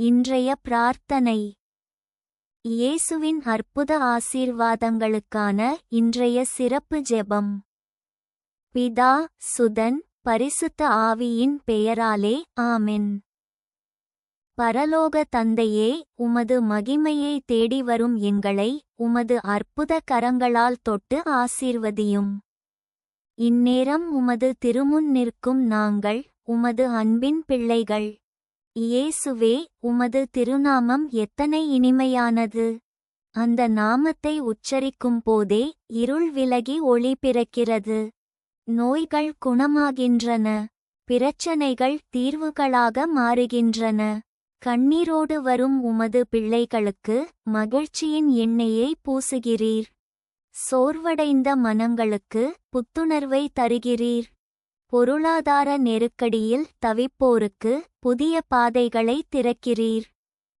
இன்றைய பிரார்த்தனை. இயேசுவின் அற்புத ஆசீர்வாதங்களுக்கான இன்றைய சிறப்பு ஜெபம். பிதா சுதன் பரிசுத்த ஆவியின் பெயராலே ஆமென். பரலோக தந்தையே உமது மகிமையை தேடி வரும் எங்களை உமது அற்புத கரங்களால் தொட்டு ஆசீர்வதியும். இந்நேரம் உமது திருமுன் நிற்கும் நாங்கள் உமது அன்பின் பிள்ளைகள். இயேசுவே உமது திருநாமம் எத்தனை இனிமையானது. அந்த நாமத்தை உச்சரிக்கும் போதே இருள் விலகி ஒளி பிறக்கிறது. நோய்கள் குணமாகின்றன. பிரச்சனைகள் தீர்வுகளாக மாறுகின்றன. கண்ணீரோடு வரும் உமது பிள்ளைகளுக்கு மகிழ்ச்சியின் எண்ணெயை பூசுகிறீர். சோர்வடைந்த மனங்களுக்கு புத்துணர்வை தருகிறீர். பொருளாதார நெருக்கடியில் தவிப்போருக்கு புதிய பாதைகளை திறக்கிறீர்.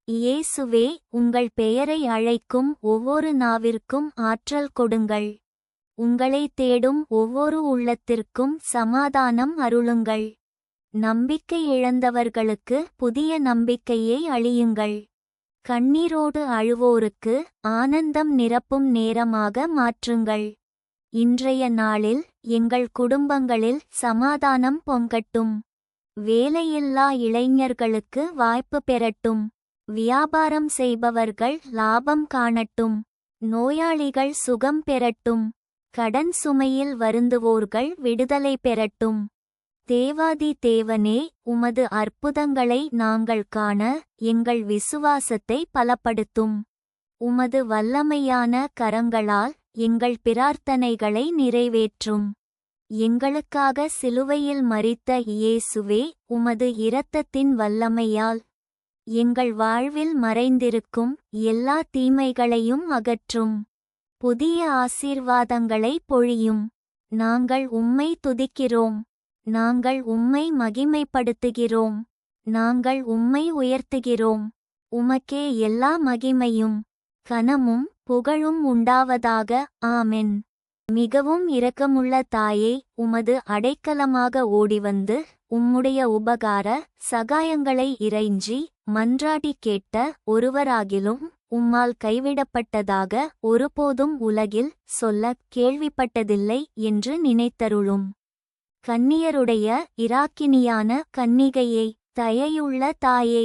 இயேசுவே உங்கள் பெயரை அழைக்கும் ஒவ்வொரு நாவிற்கும் ஆற்றல் கொடுங்கள். உங்களை தேடும் ஒவ்வொரு உள்ளத்திற்கும் சமாதானம் அருளுங்கள். நம்பிக்கை இழந்தவர்களுக்கு புதிய நம்பிக்கையை அழியுங்கள். கண்ணீரோடு அழுவோருக்கு ஆனந்தம் நிரப்பும் நேரமாக மாற்றுங்கள். இன்றைய நாளில் எங்கள் குடும்பங்களில் சமாதானம் பொங்கட்டும். வேலையில்லா இளைஞர்களுக்கு வாய்ப்பு பெறட்டும். வியாபாரம் செய்பவர்கள் லாபம் காணட்டும். நோயாளிகள் சுகம் பெறட்டும். கடன் சுமையில் வருந்துவோர்கள் விடுதலை பெறட்டும். தேவாதி தேவனே உமது அற்புதங்களை நாங்கள் காண எங்கள் விசுவாசத்தை பலப்படுத்தும். உமது வல்லமையான கரங்களால் எங்கள் பிரார்த்தனைகளை நிறைவேற்றும். எங்களுக்காக சிலுவையில் மறித்த இயேசுவே உமது இரத்தத்தின் வல்லமையால் எங்கள் வாழ்வில் மறைந்திருக்கும் எல்லா தீமைகளையும் அகற்றும். புதிய ஆசீர்வாதங்களை பொழியும். நாங்கள் உம்மை துதிக்கிறோம். நாங்கள் உம்மை மகிமைப்படுத்துகிறோம். நாங்கள் உம்மை உயர்த்துகிறோம். உமக்கே எல்லா மகிமையும். கனமும் புகழும் உண்டாவதாக ஆமென். மிகவும் இரக்கமுள்ள தாயே உமது அடைக்கலமாக ஓடிவந்து உம்முடைய உபகார சகாயங்களை இறைஞ்சி மன்றாடி கேட்ட ஒருவராகிலும் உம்மால் கைவிடப்பட்டதாக ஒருபோதும் உலகில் சொல்ல கேள்விப்பட்டதில்லை என்று நினைத்தருளும். கன்னியருடைய இராக்கினியான கன்னிகையை தயையுள்ள தாயே